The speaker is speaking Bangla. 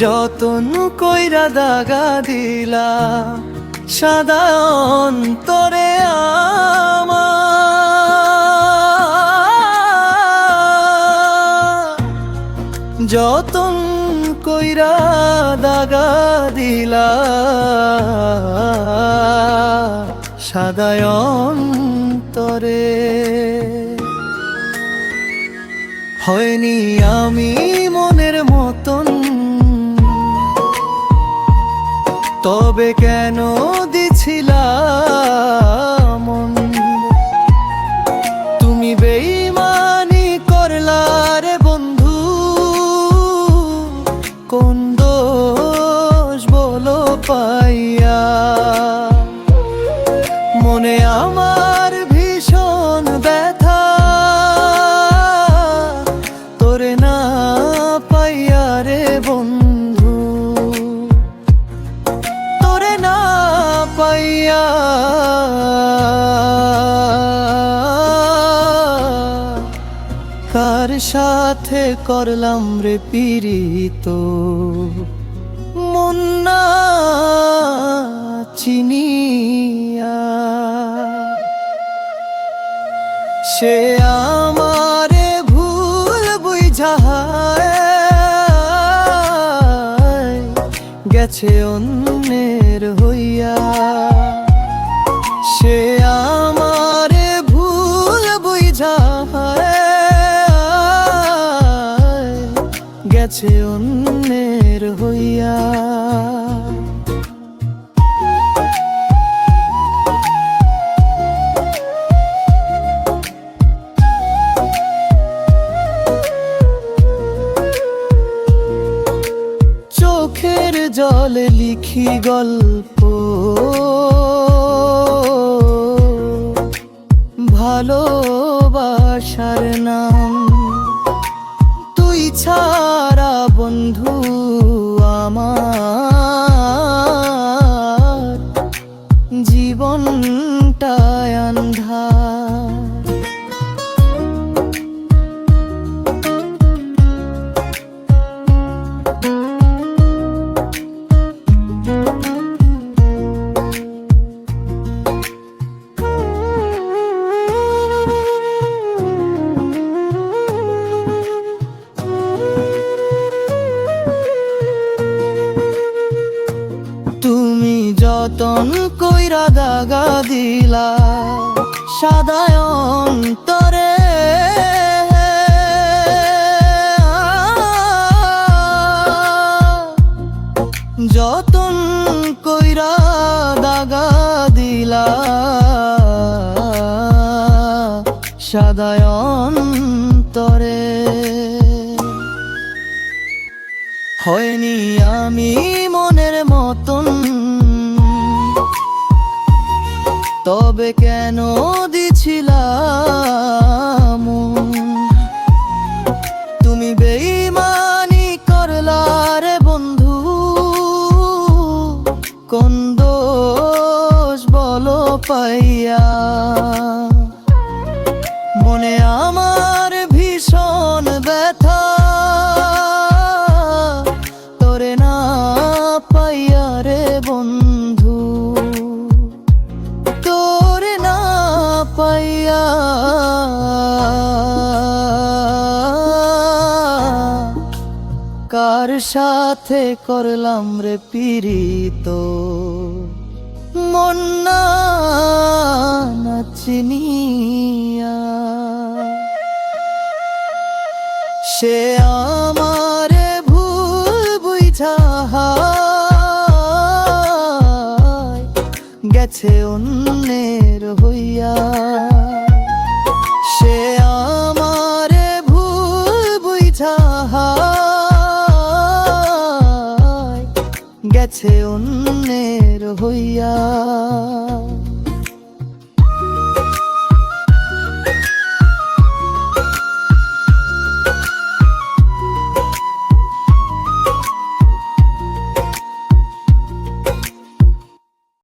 যতন কইরা দাগা দিলা, সাদা অন্তরে যতন কইরা দাগা দিলা সাদায় অন্তরে। হয়নি আমি মনের তবে কেন দিছিলাম? তুমি বেইমানি করলা রে বন্ধু কোন দোষ বলো পাইয়া মনে আমার কার সাথে করলাম রে পিরিত মুন্না চিনিয়া। সে আমারে ভুল বুঝায়। গেছে অন্যের জলে লিখি গল্প। যতন কইরা দাগা দিলা। সাদায় অন্তরে। যতন কইরা দাগা দিলা। সাদায় অন্তরে। হয়নি আমি মনের মতন তবে কেন দিছিলাম? তুমি বেইমানি করলা রে বন্ধু। কোন দোষ বলো পাইয়া। মনে আমার ভীষণ ব্যথা। তোরে না পাইয়া রে বন্ধু। কার সাথে করলাম রে পিরিত মন্না নাচনিয়া সে আমারে ভুল বুঝা গেছে অন্যের গেছে অন্যের হইয়া।